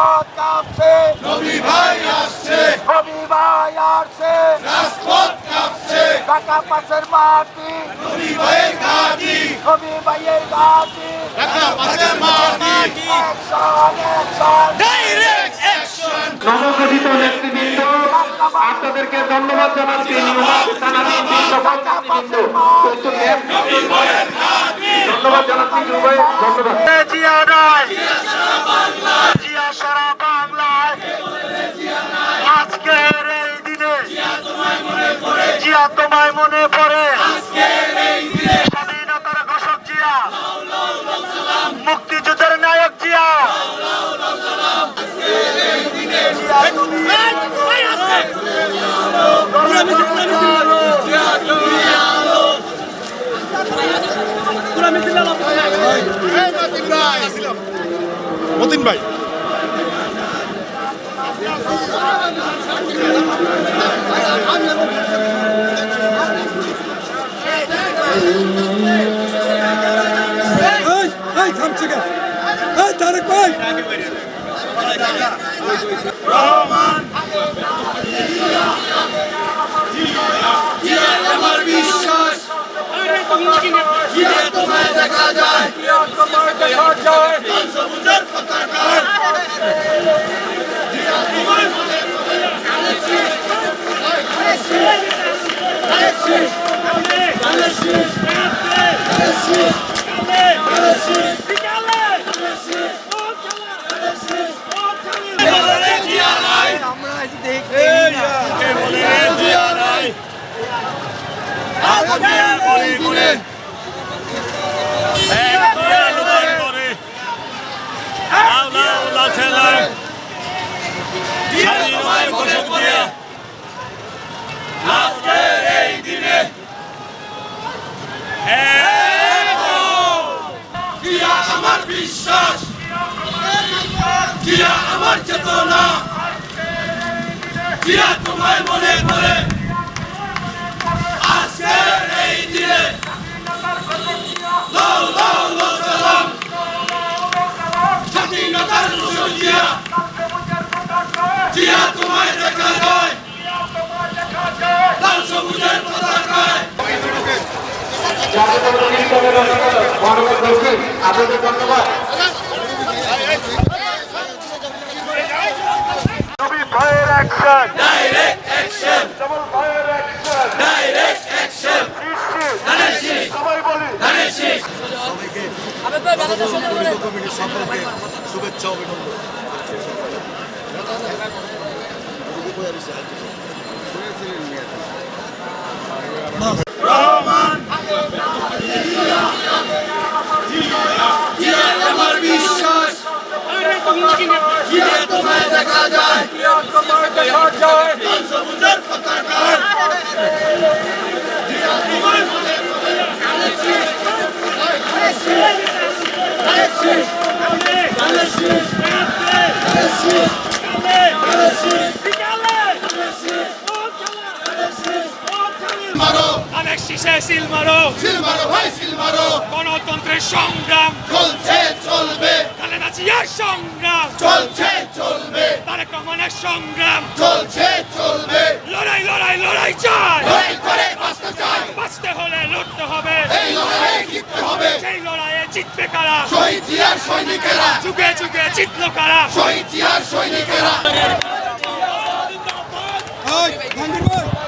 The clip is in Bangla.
রাজপথ কাঁপছে। নবী ভাই আসছে। কবি ভাই আসছে। রাজপথ কাঁপছে। ঢাকা পাশের মাটি। নবী ভাইয়ের ঘাটি কবি ভাইয়ের ঘাটি ঢাকা পাশের মাটি। অ্যাকশন অ্যাকশন ডাইরেক্ট অ্যাকশন নবগঠিত নেতৃবৃন্দ আপনাদেরকে ধন্যবাদ জানাচ্ছি। সকল নেতৃবৃন্দ। ধন্যবাদ জানাচ্ছি। ধন্যবাদ। সারা বাংলায়। আজকের এই দিনে জিয়া তোমায় মনে পড়ে। স্বাধীনতার ঘোষক জিয়া মুক্তিযুদ্ধের নায়ক জিয়া। মতিন ভাই। তারেক ভাই আমার বিশ্বাস জিয়া তোমায় দেখা যায় সবুজের পতাকার এই দিনে জিয়া তোমায় মনে পড়ে আজকের এই দিনে জিয়া আমার বিশ্বাস জিয়া আমার চেতনা জিয়া তোমায় মনে পড়ে লাল লাল সালাম স্বাধীনতার রসুল জিয়া জিয়া তোমায় দেখা যায় লাল সবুজের পতাকায় জাতীয় দলের মহানগর দলকে কমিটির সকলকে শুভেচ্ছা অভিনন্দন দেখা যায় সিল মারো সিল মারো ভাই সিল মারো গণতন্ত্রের সংগ্রাম। চলছে চলবে। খালেদা জিয়ার সংগ্রাম। চলছে চলবে। তারেক রহমানের সংগ্রাম। চলছে চলবে। লড়াই লড়াই লড়াই চাই। লড়াই করে বাঁচতে চাই। বাঁচতে হলে লড়তে হবে। এই লড়াইয়ে জিততে হবে। সেই লড়াইয়ে জিতবে কারা? শহীদ জিয়ার সৈনিকেরা। যুগে যুগে জিতলো কারা? শহীদ জিয়ার সৈনিকেরা। ভাই ভাঙ্গির